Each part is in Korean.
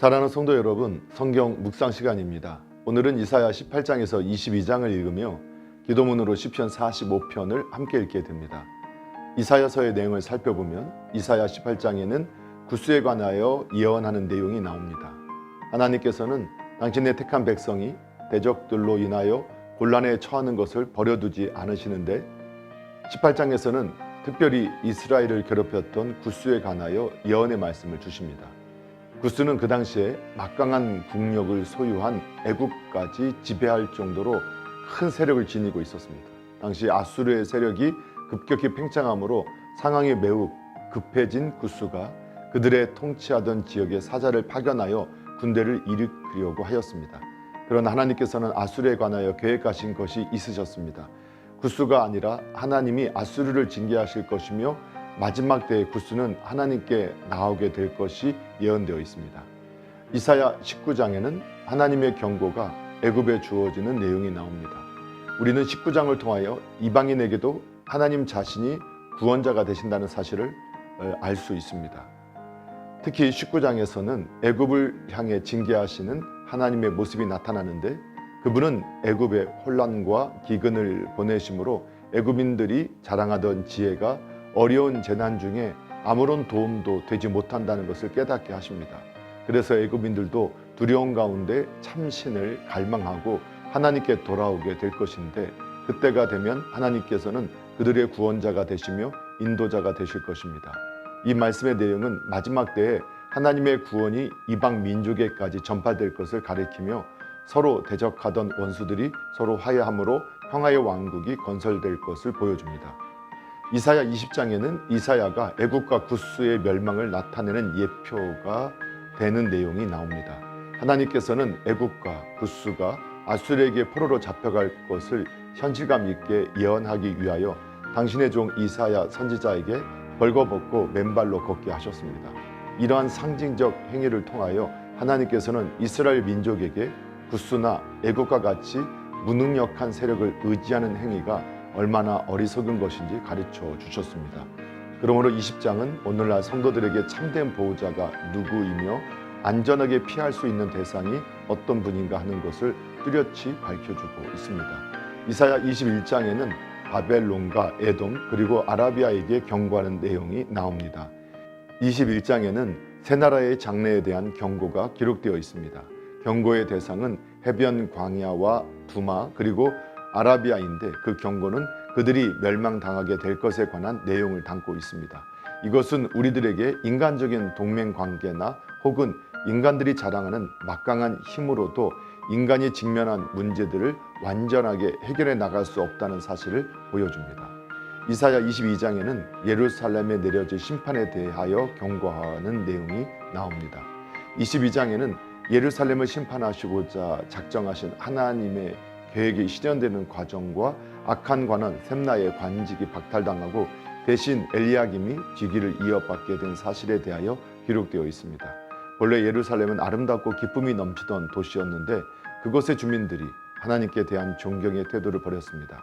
사랑하는 성도 여러분, 성경 묵상 시간입니다. 오늘은 이사야 18장에서 22장을 읽으며 기도문으로 시편 45편을 함께 읽게 됩니다. 이사야서의 내용을 살펴보면 이사야 18장에는 구스에 관하여 예언하는 내용이 나옵니다. 하나님께서는 당신의 택한 백성이 대적들로 인하여 곤란에 처하는 것을 버려두지 않으시는데 18장에서는 특별히 이스라엘을 괴롭혔던 구스에 관하여 예언의 말씀을 주십니다. 구스는 그 당시에 막강한 국력을 소유한 애국까지 지배할 정도로 큰 세력을 지니고 있었습니다. 당시 아수르의 세력이 급격히 팽창함으로 상황이 매우 급해진 구스가 그들의 통치하던 지역에 사자를 파견하여 군대를 일으키려고 하였습니다. 그러나 하나님께서는 아수르에 관하여 계획하신 것이 있으셨습니다. 구스가 아니라 하나님이 아수르를 징계하실 것이며 마지막 때에 구스는 하나님께 나오게 될 것이 예언되어 있습니다. 이사야 19장에는 하나님의 경고가 애굽에 주어지는 내용이 나옵니다. 우리는 19장을 통하여 이방인에게도 하나님 자신이 구원자가 되신다는 사실을 어, 알수 있습니다. 특히 19장에서는 애굽을 향해 징계하시는 하나님의 모습이 나타나는데 그분은 애굽에 혼란과 기근을 보내심으로 애굽인들이 자랑하던 지혜가 어려운 재난 중에 아무런 도움도 되지 못한다는 것을 깨닫게 하십니다. 그래서 애굽인들도 두려움 가운데 참신을 갈망하고 하나님께 돌아오게 될 것인데 그때가 되면 하나님께서는 그들의 구원자가 되시며 인도자가 되실 것입니다. 이 말씀의 내용은 마지막 때에 하나님의 구원이 이방 민족에까지 전파될 것을 가리키며 서로 대적하던 원수들이 서로 화해함으로 평화의 왕국이 건설될 것을 보여줍니다. 이사야 20장에는 이사야가 애국과 구스의 멸망을 나타내는 예표가 되는 내용이 나옵니다. 하나님께서는 애국과 구스가 아수르에게 포로로 잡혀갈 것을 현실감 있게 예언하기 위하여 당신의 종 이사야 선지자에게 벌거벗고 맨발로 걷게 하셨습니다. 이러한 상징적 행위를 통하여 하나님께서는 이스라엘 민족에게 구스나 애국과 같이 무능력한 세력을 의지하는 행위가 얼마나 어리석은 것인지 가르쳐 주셨습니다. 그러므로 20장은 오늘날 성도들에게 참된 보호자가 누구이며 안전하게 피할 수 있는 대상이 어떤 분인가 하는 것을 뚜렷이 밝혀주고 있습니다. 이사야 21장에는 바벨론과 에돔 그리고 아라비아에게 경고하는 내용이 나옵니다. 21장에는 세 나라의 장래에 대한 경고가 기록되어 있습니다. 경고의 대상은 해변 광야와 두마 그리고 아라비아인데 그 경고는 그들이 멸망당하게 될 것에 관한 내용을 담고 있습니다. 이것은 우리들에게 인간적인 동맹 관계나 혹은 인간들이 자랑하는 막강한 힘으로도 인간이 직면한 문제들을 완전하게 해결해 나갈 수 없다는 사실을 보여줍니다. 이사야 22장에는 예루살렘에 내려질 심판에 대하여 경고하는 내용이 나옵니다. 22장에는 예루살렘을 심판하시고자 작정하신 하나님의 계획이 실현되는 과정과 악한 관원 셈나의 관직이 박탈당하고 대신 엘리야김이 직위를 이어받게 된 사실에 대하여 기록되어 있습니다. 본래 예루살렘은 아름답고 기쁨이 넘치던 도시였는데 그곳의 주민들이 하나님께 대한 존경의 태도를 버렸습니다.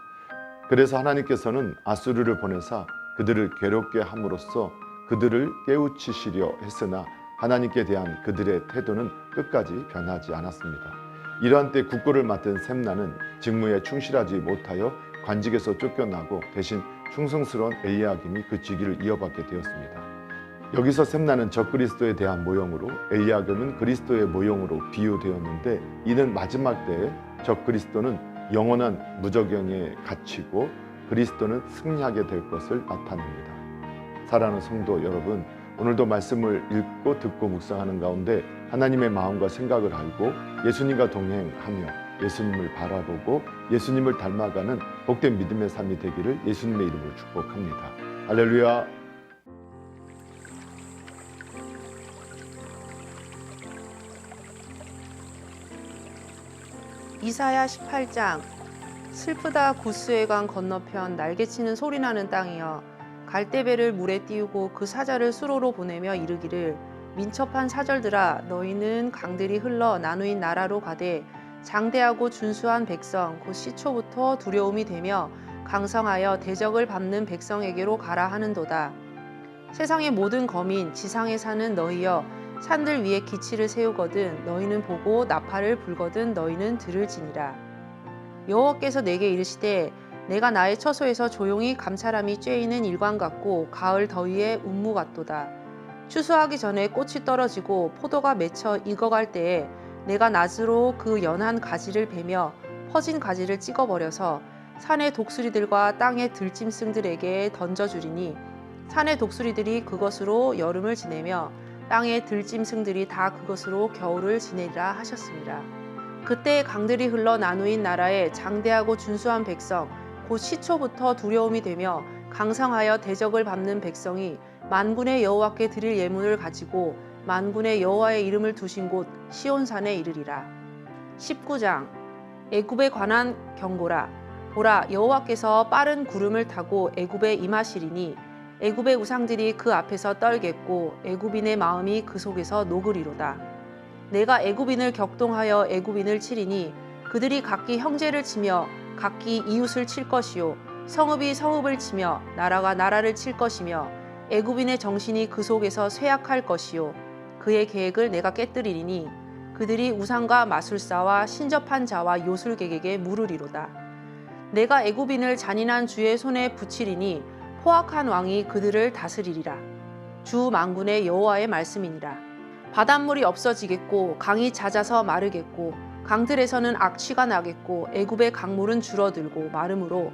그래서 하나님께서는 아수르를 보내사 그들을 괴롭게 함으로써 그들을 깨우치시려 했으나 하나님께 대한 그들의 태도는 끝까지 변하지 않았습니다. 이러한 때 국고를 맡은 셈나는 직무에 충실하지 못하여 관직에서 쫓겨나고 대신 충성스러운 엘리야김이 그 직위를 이어받게 되었습니다. 여기서 셈나는 적그리스도에 대한 모형으로 엘리야금은 그리스도의 모형으로 비유되었는데 이는 마지막 때에 적그리스도는 영원한 무적영에 갇히고 그리스도는 승리하게 될 것을 나타냅니다. 사랑하는 성도 여러분, 오늘도 말씀을 읽고 듣고 묵상하는 가운데 하나님의 마음과 생각을 알고 예수님과 동행하며 예수님을 바라보고 예수님을 닮아가는 복된 믿음의 삶이 되기를 예수님의 이름으로 축복합니다. 할렐루야. 이사야 18장 슬프다 구스의 강 건너편 날개치는 소리나는 땅이여 갈대배를 물에 띄우고 그 사자를 수로로 보내며 이르기를 민첩한 사절들아 너희는 강들이 흘러 나누인 나라로 가되 장대하고 준수한 백성 곧 시초부터 두려움이 되며 강성하여 대적을 밟는 백성에게로 가라 하는도다. 세상의 모든 거민 지상에 사는 너희여 산들 위에 기치를 세우거든 너희는 보고 나팔을 불거든 너희는 들을지니라. 여호와께서 내게 이르시되 내가 나의 처소에서 조용히 감사람이 쬐이는 일광 같고 가을 더위에 운무 같도다 추수하기 전에 꽃이 떨어지고 포도가 맺혀 익어갈 때에 내가 낫으로 그 연한 가지를 베며 퍼진 가지를 찍어버려서 산의 독수리들과 땅의 들짐승들에게 던져주리니 산의 독수리들이 그것으로 여름을 지내며 땅의 들짐승들이 다 그것으로 겨울을 지내리라 하셨습니다. 그때 강들이 흘러 나누인 나라에 장대하고 준수한 백성 곧 시초부터 두려움이 되며 강성하여 대적을 밟는 백성이 만군의 여호와께 드릴 예물을 가지고 만군의 여호와의 이름을 두신 곳 시온산에 이르리라. 19장. 애굽에 관한 경고라. 보라 여호와께서 빠른 구름을 타고 애굽에 임하시리니 애굽의 우상들이 그 앞에서 떨겠고 애굽인의 마음이 그 속에서 녹으리로다. 내가 애굽인을 격동하여 애굽인을 치리니 그들이 각기 형제를 치며 각기 이웃을 칠 것이요 성읍이 성읍을 치며 나라가 나라를 칠 것이며 애굽인의 정신이 그 속에서 쇠약할 것이요. 그의 계획을 내가 깨뜨리리니 그들이 우상과 마술사와 신접한 자와 요술객에게 물으리로다. 내가 애굽인을 잔인한 주의 손에 붙이리니 포악한 왕이 그들을 다스리리라. 주 만군의 여호와의 말씀이니라. 바닷물이 없어지겠고 강이 잦아서 마르겠고 강들에서는 악취가 나겠고 애굽의 강물은 줄어들고 마름으로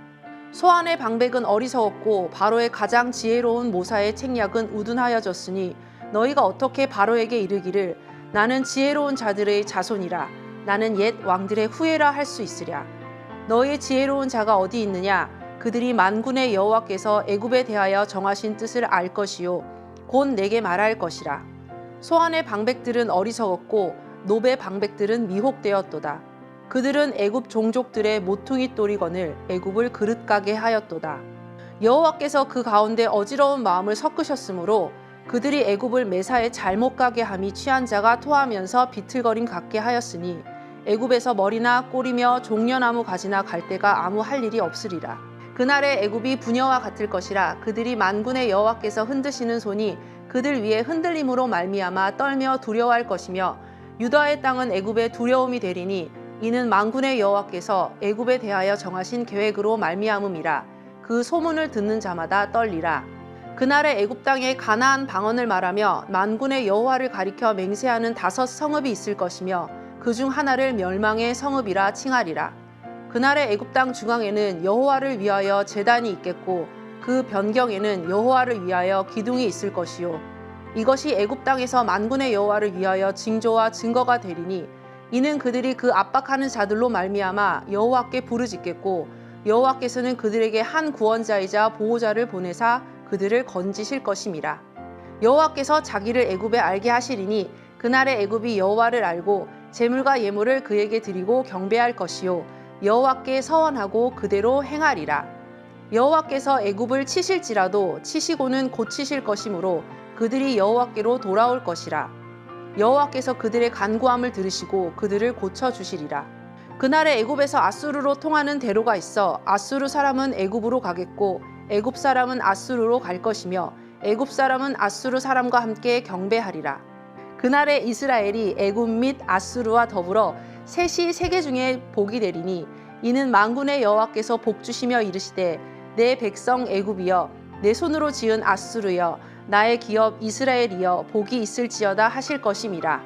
소안의 방백은 어리석었고 바로의 가장 지혜로운 모사의 책략은 우둔하여졌으니 너희가 어떻게 바로에게 이르기를? 나는 지혜로운 자들의 자손이라. 나는 옛 왕들의 후예라 할 수 있으랴. 너희의 지혜로운 자가 어디 있느냐? 그들이 만군의 여호와께서 애굽에 대하여 정하신 뜻을 알 것이요. 곧 내게 말할 것이라. 소안의 방백들은 어리석었고 노베 방백들은 미혹되었도다 그들은 애굽 종족들의 모퉁이 또리건을 애굽을 그릇 가게 하였도다. 여호와께서 그 가운데 어지러운 마음을 섞으셨으므로 그들이 애굽을 매사에 잘못 가게 함이 취한 자가 토하면서 비틀거림 갖게 하였으니 애굽에서 머리나 꼬리며 종려나무 가지나 갈대가 아무 할 일이 없으리라. 그날의 애굽이 부녀와 같을 것이라 그들이 만군의 여호와께서 흔드시는 손이 그들 위에 흔들림으로 말미암아 떨며 두려워할 것이며 유다의 땅은 애굽의 두려움이 되리니 이는 만군의 여호와께서 애굽에 대하여 정하신 계획으로 말미암음이라 그 소문을 듣는 자마다 떨리라. 그날의 애굽 땅에 가나안 방언을 말하며 만군의 여호와를 가리켜 맹세하는 다섯 성읍이 있을 것이며 그 중 하나를 멸망의 성읍이라 칭하리라. 그날의 애굽 땅 중앙에는 여호와를 위하여 제단이 있겠고 그 변경에는 여호와를 위하여 기둥이 있을 것이요. 이것이 애굽 땅에서 만군의 여호와를 위하여 징조와 증거가 되리니 이는 그들이 그 압박하는 자들로 말미암아 여호와께 부르짖겠고 여호와께서는 그들에게 한 구원자이자 보호자를 보내사 그들을 건지실 것임이라. 여호와께서 자기를 애굽에 알게 하시리니 그날의 애굽이 여호와를 알고 재물과 예물을 그에게 드리고 경배할 것이요 여호와께 서원하고 그대로 행하리라. 여호와께서 애굽을 치실지라도 치시고는 고치실 것이므로 그들이 여호와께로 돌아올 것이라 여호와께서 그들의 간구함을 들으시고 그들을 고쳐 주시리라. 그날에 애굽에서 아수르로 통하는 대로가 있어 아수르 사람은 애굽으로 가겠고 애굽 사람은 아수르로 갈 것이며 애굽 사람은 아수르 사람과 함께 경배하리라. 그날에 이스라엘이 애굽 및 아수르와 더불어 셋이 세계 중에 복이 되리니 이는 만군의 여호와께서 복 주시며 이르시되 내 백성 애굽이여 내 손으로 지은 아수르여 나의 기업 이스라엘이여 복이 있을지어다 하실 것임이라.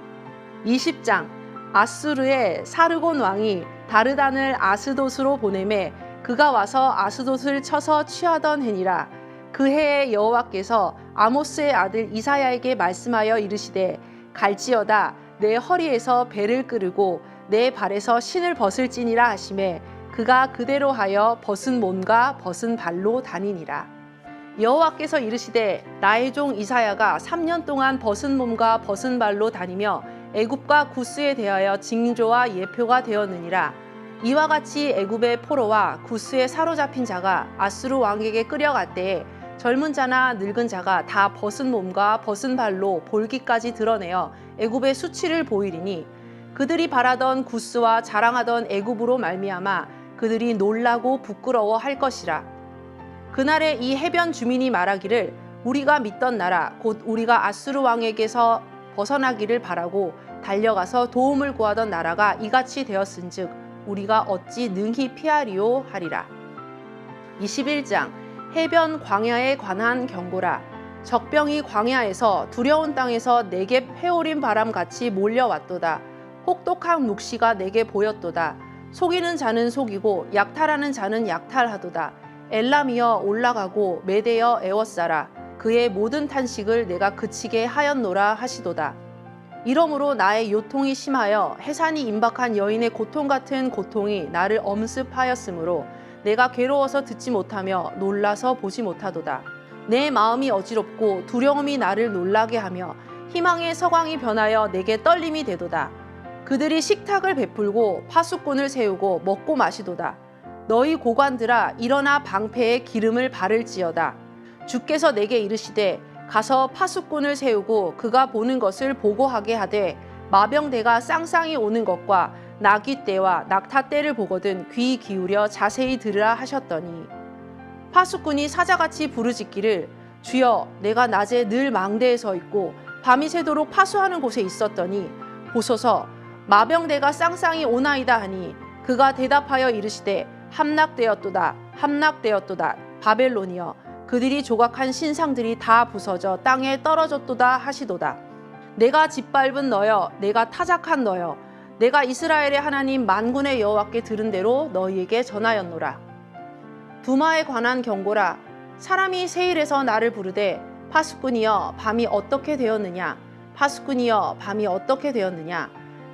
20장 아수르의 사르곤 왕이 다르단을 아스돗으로 보내매 그가 와서 아스돗을 쳐서 취하던 해니라. 그 해에 여호와께서 아모스의 아들 이사야에게 말씀하여 이르시되 갈지어다 내 허리에서 배를 끄르고 내 발에서 신을 벗을지니라 하심에 그가 그대로 하여 벗은 몸과 벗은 발로 다니니라. 여호와께서 이르시되 나의 종 이사야가 3년 동안 벗은 몸과 벗은 발로 다니며 애굽과 구스에 대하여 징조와 예표가 되었느니라. 이와 같이 애굽의 포로와 구스에 사로잡힌 자가 아수르 왕에게 때에 젊은 자나 늙은 자가 다 벗은 몸과 벗은 발로 볼기까지 드러내어 애굽의 수치를 보이리니 그들이 바라던 구스와 자랑하던 애굽으로 말미암아 그들이 놀라고 부끄러워 할 것이라 그날에 이 해변 주민이 말하기를 우리가 믿던 나라 곧 우리가 아수르 왕에게서 벗어나기를 바라고 달려가서 도움을 구하던 나라가 이같이 되었은즉 우리가 어찌 능히 피하리요 하리라. 21장 해변 광야에 관한 경고라. 적병이 광야에서 두려운 땅에서 내게 회오린 바람 같이 몰려왔도다. 혹독한 묵시가 내게 보였도다. 속이는 자는 속이고 약탈하는 자는 약탈하도다 엘람이여 올라가고 메대여 에워싸라 그의 모든 탄식을 내가 그치게 하였노라 하시도다 이러므로 나의 요통이 심하여 해산이 임박한 여인의 고통 같은 고통이 나를 엄습하였으므로 내가 괴로워서 듣지 못하며 놀라서 보지 못하도다. 내 마음이 어지럽고 두려움이 나를 놀라게 하며 희망의 서광이 변하여 내게 떨림이 되도다. 그들이 식탁을 베풀고 파수꾼을 세우고 먹고 마시도다. 너희 고관들아 일어나 방패에 기름을 바를지어다. 주께서 내게 이르시되 가서 파수꾼을 세우고 그가 보는 것을 보고하게 하되 마병대가 쌍쌍이 오는 것과 나귀 떼와 낙타 떼를 보거든 귀 기울여 자세히 들으라 하셨더니 파수꾼이 사자같이 부르짖기를 주여 내가 낮에 늘 망대에 서 있고 밤이 새도록 파수하는 곳에 있었더니 보소서 마병대가 쌍쌍이 오나이다 하니 그가 대답하여 이르시되 함락되었도다 함락되었도다. 바벨론이여 그들이 조각한 신상들이 다 부서져 땅에 떨어졌도다 하시도다. 내가 짓밟은 너여 내가 타작한 너여 내가 이스라엘의 하나님 만군의 여호와께 들은 대로 너희에게 전하였노라. 두마에 관한 경고라. 사람이 세일에서 나를 부르되 파수꾼이여 밤이 어떻게 되었느냐? 파수꾼이여 밤이 어떻게 되었느냐?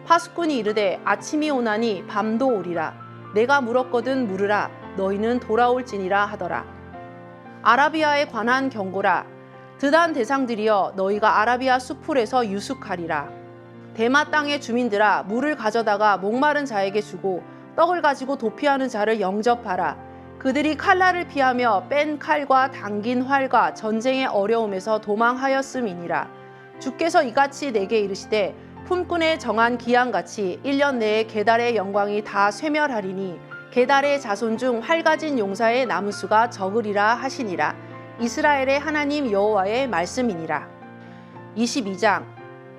파수꾼이 이르되 아침이 오나니 밤도 오리라 내가 물었거든 물으라 너희는 돌아올지니라 하더라. 아라비아에 관한 경고라 드단 대상들이여 너희가 아라비아 수풀에서 유숙하리라. 대마 땅의 주민들아 물을 가져다가 목마른 자에게 주고 떡을 가지고 도피하는 자를 영접하라. 그들이 칼날을 피하며 뺀 칼과 당긴 활과 전쟁의 어려움에서 도망하였음이니라. 주께서 이같이 내게 이르시되 품꾼의 정한 기한같이 1년 내에 계달의 영광이 다 쇠멸하리니 계달의 자손 중 활가진 용사의 나무수가 적으리라 하시니라. 이스라엘의 하나님 여호와의 말씀이니라. 22장.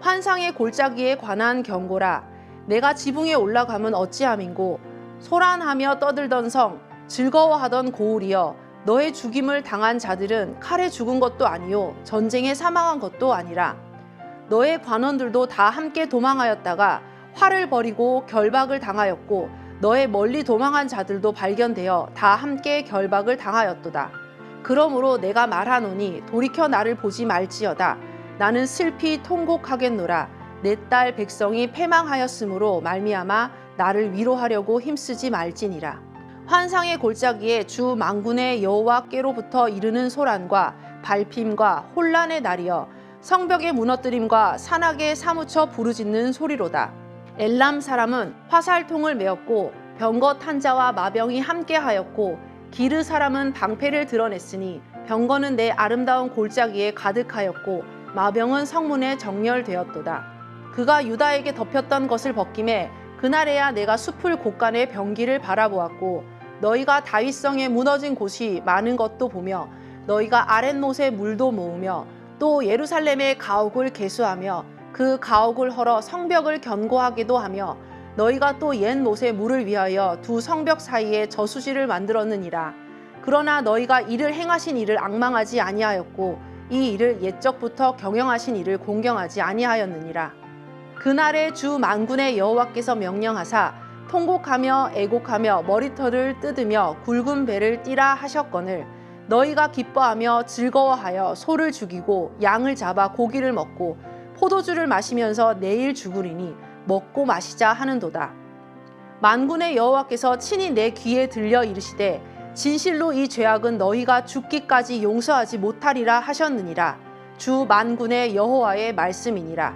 환상의 골짜기에 관한 경고라. 내가 지붕에 올라가면 어찌함인고? 소란하며 떠들던 성 즐거워하던 고울이여 너의 죽임을 당한 자들은 칼에 죽은 것도 아니요 전쟁에 사망한 것도 아니라 너의 관원들도 다 함께 도망하였다가 활을 버리고 결박을 당하였고 너의 멀리 도망한 자들도 발견되어 다 함께 결박을 당하였도다. 그러므로 내가 말하노니 돌이켜 나를 보지 말지어다. 나는 슬피 통곡하겠노라. 내 딸 백성이 패망하였으므로 말미암아 나를 위로하려고 힘쓰지 말지니라. 환상의 골짜기에 주 망군의 여호와께로부터 이르는 소란과 발핌과 혼란의 날이여 성벽의 무너뜨림과 산악에 사무쳐 부르짖는 소리로다. 엘람 사람은 화살통을 메었고 병거 탄자와 마병이 함께하였고 기르 사람은 방패를 드러냈으니 병거는 내 아름다운 골짜기에 가득하였고 마병은 성문에 정렬되었도다. 그가 유다에게 덮였던 것을 벗김에 그날에야 내가 숲을 곳간의 병기를 바라보았고 너희가 다윗성에 무너진 곳이 많은 것도 보며 너희가 아랫못에 물도 모으며 또 예루살렘의 가옥을 개수하며 그 가옥을 헐어 성벽을 견고하기도 하며 너희가 또 옛 못에 물을 위하여 두 성벽 사이에 저수지를 만들었느니라. 그러나 너희가 이를 행하신 이를 악망하지 아니하였고 이 일을 옛적부터 경영하신 이를 공경하지 아니하였느니라. 그날에 주 만군의 여호와께서 명령하사 통곡하며 애곡하며 머리털을 뜯으며 굵은 배를 띠라 하셨거늘 너희가 기뻐하며 즐거워하여 소를 죽이고 양을 잡아 고기를 먹고 포도주를 마시면서 내일 죽으리니 먹고 마시자 하는도다. 만군의 여호와께서 친히 내 귀에 들려 이르시되 진실로 이 죄악은 너희가 죽기까지 용서하지 못하리라 하셨느니라. 주 만군의 여호와의 말씀이니라.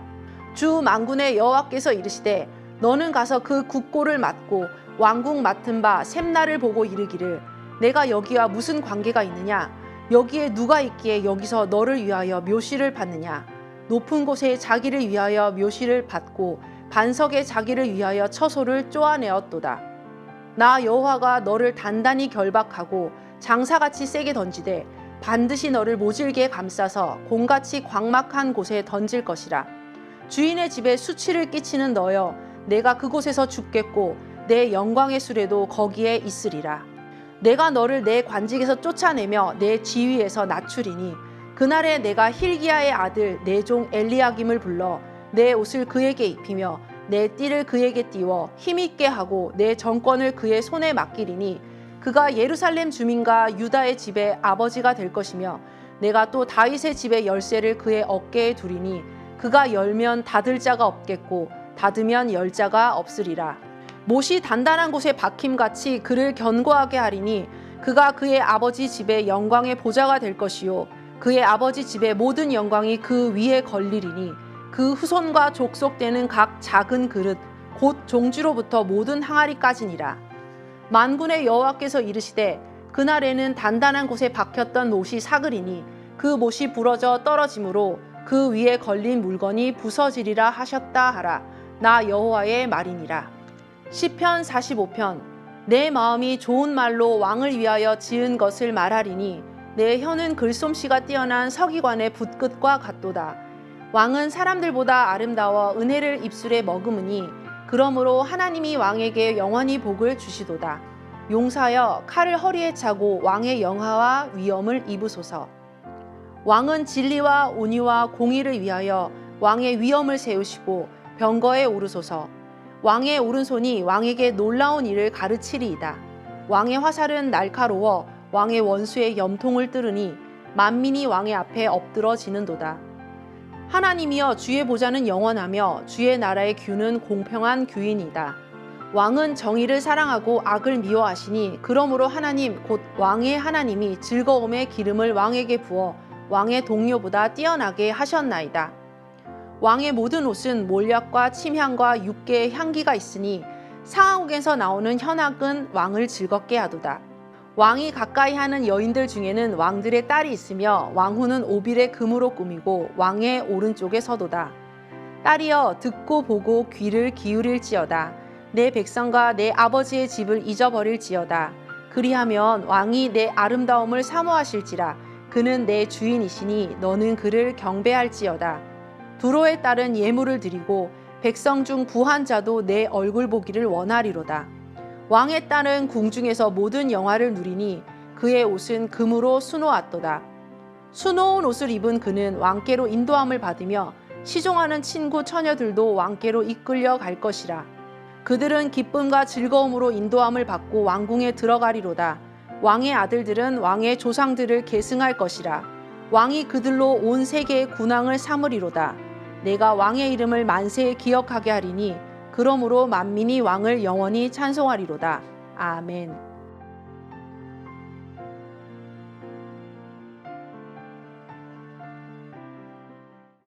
주 만군의 여호와께서 이르시되 너는 가서 그 국고를 맡고 왕궁 맡은 바 샘나를 보고 이르기를 내가 여기와 무슨 관계가 있느냐? 여기에 누가 있기에 여기서 너를 위하여 묘시를 받느냐? 높은 곳에 자기를 위하여 묘시를 받고 반석에 자기를 위하여 처소를 쪼아내었도다. 나 여호와가 너를 단단히 결박하고 장사같이 세게 던지되 반드시 너를 모질게 감싸서 공같이 광막한 곳에 던질 것이라. 주인의 집에 수치를 끼치는 너여 내가 그곳에서 죽겠고 내 영광의 수레도 거기에 있으리라 내가 너를 내 관직에서 쫓아내며 내 지위에서 낮추리니 그날에 내가 힐기야의 아들 내 종 엘리야김을 불러 내 옷을 그에게 입히며 내 띠를 그에게 띄워 힘있게 하고 내 정권을 그의 손에 맡기리니 그가 예루살렘 주민과 유다의 집의 아버지가 될 것이며 내가 또 다윗의 집의 열쇠를 그의 어깨에 두리니 그가 열면 닫을 자가 없겠고 닫으면 열 자가 없으리라 못이 단단한 곳에 박힘같이 그를 견고하게 하리니 그가 그의 아버지 집의 영광의 보좌가 될 것이요. 그의 아버지 집의 모든 영광이 그 위에 걸리리니 그 후손과 족속되는 각 작은 그릇 곧 종주로부터 모든 항아리까지니라. 만군의 여호와께서 이르시되 그날에는 단단한 곳에 박혔던 못이 사그리니 그 못이 부러져 떨어지므로 그 위에 걸린 물건이 부서지리라 하셨다 하라. 나 여호와의 말이니라 시편 45편 내 마음이 좋은 말로 왕을 위하여 지은 것을 말하리니 내 혀는 글솜씨가 뛰어난 서기관의 붓끝과 같도다 왕은 사람들보다 아름다워 은혜를 입술에 머금으니 그러므로 하나님이 왕에게 영원히 복을 주시도다. 용사여 칼을 허리에 차고 왕의 영화와 위엄을 입으소서. 왕은 진리와 온유와 공의를 위하여 왕의 위엄을 세우시고 병거에 오르소서. 왕의 오른손이 왕에게 놀라운 일을 가르치리이다. 왕의 화살은 날카로워 왕의 원수의 염통을 뚫으니 만민이 왕의 앞에 엎드러지는도다. 하나님이여 주의 보좌는 영원하며 주의 나라의 규는 공평한 규인이다. 왕은 정의를 사랑하고 악을 미워하시니 그러므로 하나님 곧 왕의 하나님이 즐거움의 기름을 왕에게 부어 왕의 동료보다 뛰어나게 하셨나이다. 왕의 모든 옷은 몰약과 침향과 육계의 향기가 있으니 상하국에서 나오는 현악은 왕을 즐겁게 하도다. 왕이 가까이 하는 여인들 중에는 왕들의 딸이 있으며 왕후는 오빌의 금으로 꾸미고 왕의 오른쪽에 서도다. 딸이여 듣고 보고 귀를 기울일지어다. 내 백성과 내 아버지의 집을 잊어버릴지어다. 그리하면 왕이 내 아름다움을 사모하실지라. 그는 내 주인이시니 너는 그를 경배할지어다. 두로의 딸은 예물을 드리고 백성 중 부한 자도 내 얼굴 보기를 원하리로다. 왕의 딸은 궁중에서 모든 영화를 누리니 그의 옷은 금으로 수놓았도다. 수놓은 옷을 입은 그는 왕께로 인도함을 받으며 시종하는 친구 처녀들도 왕께로 이끌려 갈 것이라. 그들은 기쁨과 즐거움으로 인도함을 받고 왕궁에 들어가리로다. 왕의 아들들은 왕의 조상들을 계승할 것이라. 왕이 그들로 온 세계의 군왕을 삼으리로다. 내가 왕의 이름을 만세에 기억하게 하리니 그러므로 만민이 왕을 영원히 찬송하리로다. 아멘.